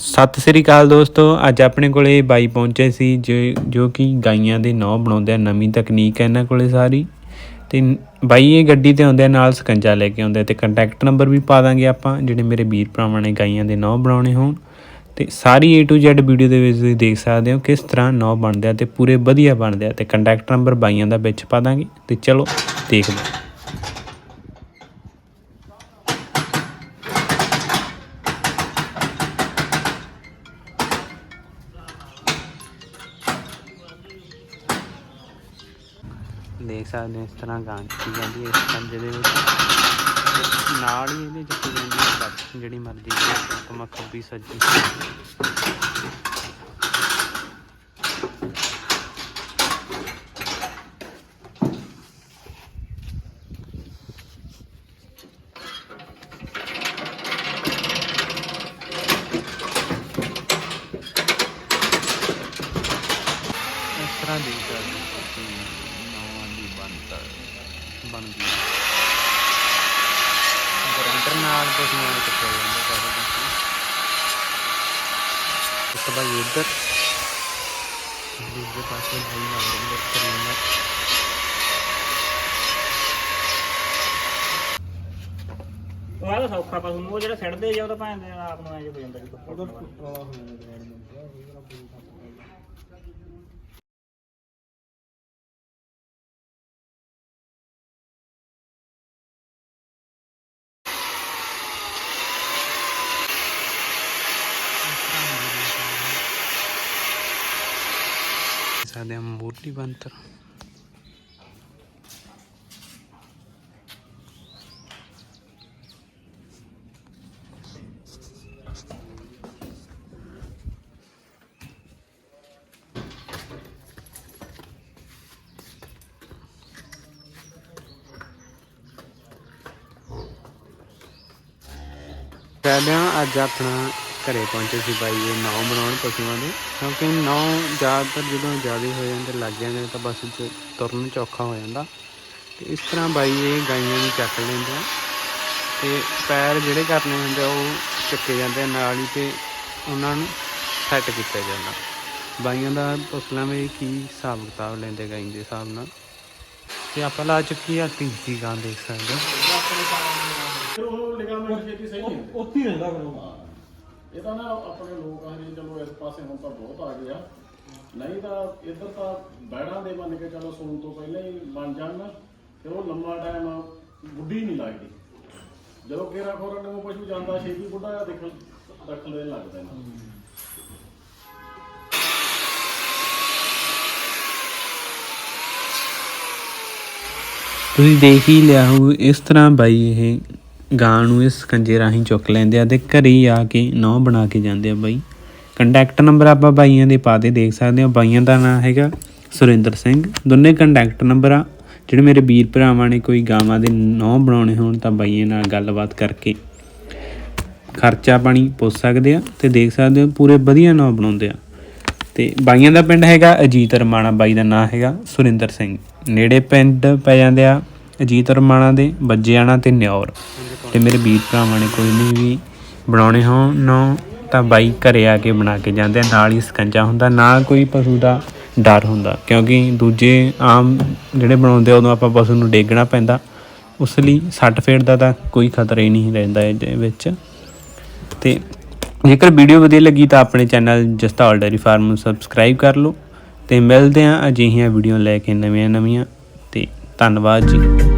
ਸਤਿ ਸ੍ਰੀ ਅਕਾਲ ਦੋਸਤੋ, ਅੱਜ ਆਪਣੇ ਕੋਲੇ ਬਾਈ ਪਹੁੰਚੇ ਸੀ, ਜੋ- ਜੋ ਕਿ ਗਾਈਆਂ ਦੇ ਨੌ ਬਣਾਉਂਦੇ ਆ, ਨਵੀਂ ਤਕਨੀਕ ਹੈ ਇਹਨਾਂ ਕੋਲੇ ਸਾਰੀ। ਤੇ ਬਾਈ ਇਹ ਗੱਡੀ ਤੇ ਆਉਂਦੇ ਆ, ਨਾਲ ਸਕੰਜਾ ਲੈ ਕੇ ਆਉਂਦੇ ਆ, ਤੇ ਕੰਟੈਕਟ ਨੰਬਰ ਵੀ ਪਾ ਦਾਂਗੇ ਆਪਾਂ, ਜਿਹੜੇ ਮੇਰੇ ਵੀਰ ਭਰਾਵਾਂ ਨੇ ਗਾਈਆਂ ਦੇ ਨੌ ਬਣਾਉਣੇ ਹੋਣ। ਤੇ ਸਾਰੀ A to Z ਵੀਡੀਓ ਦੇ ਵਿੱਚ ਤੁਸੀਂ ਦੇਖ ਸਕਦੇ ਹੋ ਕਿਸ ਤਰ੍ਹਾਂ ਨੌ ਬਣਦੇ ਆ ਤੇ ਪੂਰੇ ਵਧੀਆ ਬਣਦੇ ਆ, ਤੇ ਕੰਟੈਕਟ ਨੰਬਰ ਬਾਈਆਂ ਦਾ ਵਿੱਚ ਪਾ ਦਾਂਗੇ, ਤੇ ਚਲੋ ਦੇਖਦੇ ਦੇਖ ਸਕਦੇ ਹੋ ਇਸ ਤਰ੍ਹਾਂ ਗਾਂ ਚੁੱਕੀ ਜਾਂਦੀ ਹੈ, ਇਸ ਪੰਜੇ ਦੇ ਵਿੱਚ। ਨਾਲ ਹੀ ਇਹਦੇ ਚੁੱਕੀ ਜਾਂਦੀ ਹੈ ਬੱਸ, ਜਿਹੜੀ ਮਰਜ਼ੀ ਕਮਾ ਖੱਬੀ ਸੱਜੀ। ਇਸ ਤਰ੍ਹਾਂ ਦੇਖ ਸਕਦੇ ਹੋ ਤੁਸੀਂ ਨੌਂ ਦੀ ਬਣਤਰ ਬਣਦੀ ਹੈ ਗਰੰਟਰ ਨਾਲ ਤੁਸੀਂ ਨਾਲ ਕੱਟਿਆ ਜਾਂਦਾ ਸਾਰਾ ਕੁਝ ਇੱਕ ਭਾਈ ਇੱਧਰ। ਦੂਜੇ ਪਾਸੇ ਭਾਈ ਨਾਲ ਅੰਦਰ ਕਰੀਨਾ ਉਹ ਆ ਤਾਂ ਸੌਖਾ ਪਸ਼ੂ ਨੂੰ ਉਹ ਜਿਹੜਾ ਛੱਡਦੇ ਜੇ ਉਹ ਤਾਂ ਭੈਣ ਦੇ ਆਪ ਨੂੰ ਐ ਜੇ ਹੋ ਜਾਂਦਾ ਜੀ ਸਾਡੇ ਮੂਰਤੀ ਬਣਤਰ ਪਹਿਲਾਂ ਅੱਜ ਆਪਣਾ ਘਰੇ ਪਹੁੰਚੇ ਸੀ ਬਾਈ ਇਹ ਨੌ ਬਣਾਉਣ ਪਸ਼ੂਆਂ ਦੇ। ਕਿਉਂਕਿ ਨੌ ਜ਼ਿਆਦਾਤਰ ਜਦੋਂ ਜ਼ਿਆਦਾ ਹੋ ਜਾਂਦੇ ਲੱਗ ਜਾਂਦੇ ਨੇ ਤਾਂ ਬਸ ਚ ਤੁਰਨ ਚ ਔਖਾ ਹੋ ਜਾਂਦਾ। ਤੇ ਇਸ ਤਰ੍ਹਾਂ ਬਾਈ ਇਹ ਗਾਈਆਂ ਨੂੰ ਚੱਕ ਲੈਂਦੇ ਆ। ਤੇ ਪੈਰ ਜਿਹੜੇ ਕਰਨੇ ਹੁੰਦੇ ਆ ਉਹ ਚੱਕੇ ਜਾਂਦੇ ਆ ਨਾਲ ਹੀ ਤੇ ਉਹਨਾਂ ਨੂੰ ਸੈੱਟ ਕੀਤਾ ਜਾਂਦਾ। ਬਾਈਆਂ ਦਾ ਪਸਲਾਂ ਵਿੱਚ ਕੀ ਹਿਸਾਬ ਕਿਤਾਬ ਲੈਂਦੇ ਗਾਈਂ ਦੇ ਹਿਸਾਬ ਨਾਲ। ਤੇ ਆਪਾਂ ਲਾ ਚੁੱਕੀ ਆ ਤੀਜੀ ਗਾਂ ਦੇਖ ਸਕਦੇ ਹੋ ਉਹ ਲਿਗਾਮੈਂਟ ਛੇਤੀ ਸਹੀ ਨਹੀਂ ਹੁੰਦੇ। ਉੱਥੇ ਰਹਿੰਦਾ ਕਰੋ। ਇਹ ਤਾਂ ਨਾ ਆਪਣੇ ਲੋਕ ਆ ਜੀ ਚਲੋ ਇਸ ਪਾਸੇ ਹੁਣ ਤਾਂ ਬਹੁਤ ਆ ਗਏ ਆ। ਨਹੀਂ ਤਾਂ ਇੱਧਰ ਤਾਂ ਬੈੜਾਂ ਦੇ ਮੰਨ ਕੇ ਚਲੋ ਸੌਣ ਤੋਂ ਪਹਿਲਾਂ ਹੀ ਬਣ ਜਾਣ ਤੇ ਉਹ ਲੰਮਾ ਟਾਈਮ ਬੁੱਢੀ ਨਹੀਂ ਲੱਗਦੀ। ਜਦੋਂ ਕੇਰਾ ਖੋਰਨ ਨੂੰ ਪਸ਼ੂ ਜਾਂਦਾ, ਛੇਤੀ ਬੁੱਢਾ ਜਿਹਾ ਦੇਖਣ ਰੱਖ ਲੈਣ ਲੱਗਦਾ ਨਾ ਤੁਸੀਂ ਦੇਖ ਹੀ ਲਿਆ ਹੋ ਇਸ ਤਰ੍ਹਾਂ ਬਾਈ ਇਹ ਗਾਂ ਨੂੰ ਇਸ ਕੰਜੇ ਰਾਹੀਂ ਚੁੱਕ ਲੈਂਦੇ ਆ ਤੇ ਘਰੇ ਹੀ ਆ ਕੇ ਨੌ ਬਣਾ ਕੇ ਜਾਂਦੇ ਆ ਬਾਈ। ਕੰਟੈਕਟ ਨੰਬਰ ਆਪਾਂ ਬਾਈਆਂ ਦੇ ਪਾਤੇ ਦੇਖ ਸਕਦੇ ਹੋ। ਬਾਈਆਂ ਦਾ ਨਾਮ ਹੈਗਾ ਸੁਰਿੰਦਰ ਸਿੰਘ। ਦੋਨੇ ਕੰਟੈਕਟ ਨੰਬਰ ਆ। ਜਿਹੜੇ ਮੇਰੇ ਵੀਰ ਭਰਾਵਾਂ ਨੇ ਕੋਈ ਗਾਵਾਂ ਦੇ ਨੌ ਬਣਾਉਣੇ ਹੋਣ ਤਾਂ ਬਾਈਆਂ ਨਾਲ ਗੱਲਬਾਤ ਕਰਕੇ ਖਰਚਾ ਪਾਣੀ ਪੁੱਛ ਸਕਦੇ ਆ ਤੇ ਦੇਖ ਸਕਦੇ ਹੋ ਪੂਰੇ ਵਧੀਆ ਨੌ ਬਣਾਉਂਦੇ ਆ। ਤੇ ਬਾਈਆਂ ਦਾ ਪਿੰਡ ਹੈਗਾ ਅਜੀਤ ਰਮਾਣਾ ਬਾਈ ਦਾ ਨਾਮ ਹੈਗਾ ਸੁਰਿੰਦਰ ਸਿੰਘ। ਨੇੜੇ ਪਿੰਡ ਪੈ ਜਾਂਦੇ ਆ। ਅਜੀਤ ਰਮਾਣਾ ਦੇ ਬੱਜਿਆਣਾ ਤੇ ਨਿਉਰ ਤੇ ਮੇਰੇ ਵੀਰ ਭਰਾਵਾਂ ਨੇ ਕੋਈ ਨਹੀਂ ਵੀ ਬਣਾਉਣੇ ਹੋਣ, ਨੌ ਤਾਂ ਬਾਈ ਘਰੇ ਆ ਕੇ ਬਣਾ ਕੇ ਜਾਂਦੇ ਆ, ਨਾਲ ਹੀ ਸਕੰਜਾ ਹੁੰਦਾ, ਨਾ ਕੋਈ ਪਸ਼ੂ ਦਾ ਡਰ ਹੁੰਦਾ, ਕਿਉਂਕਿ ਦੂਜੇ ਆਮ ਜਿਹੜੇ ਬਣਾਉਂਦੇ ਉਦੋਂ ਆਪਾਂ ਪਸ਼ੂ ਨੂੰ ਡੇਗਣਾ ਪੈਂਦਾ, ਉਸ ਲਈ ਸੱਟ ਫੇੜ ਦਾ ਤਾਂ ਕੋਈ ਖਤਰਾ ਹੀ ਨਹੀਂ ਰਹਿੰਦਾ ਇਹਦੇ ਵਿੱਚ। ਤੇ ਜੇਕਰ ਵੀਡੀਓ ਵਧੀਆ ਲੱਗੀ ਤਾਂ ਆਪਣੇ ਚੈਨਲ ਜਸਤਾਲ ਡੈਰੀ ਫਾਰਮ ਨੂੰ ਸਬਸਕ੍ਰਾਈਬ ਕਰ ਲਓ, ਤੇ ਮਿਲਦੇ ਹਾਂ ਅਜਿਹੀਆਂ ਵੀਡੀਓ ਲੈ ਕੇ ਨਵੀਆਂ ਨਵੀਆਂ ਧੰਨਵਾਦ ਜੀ।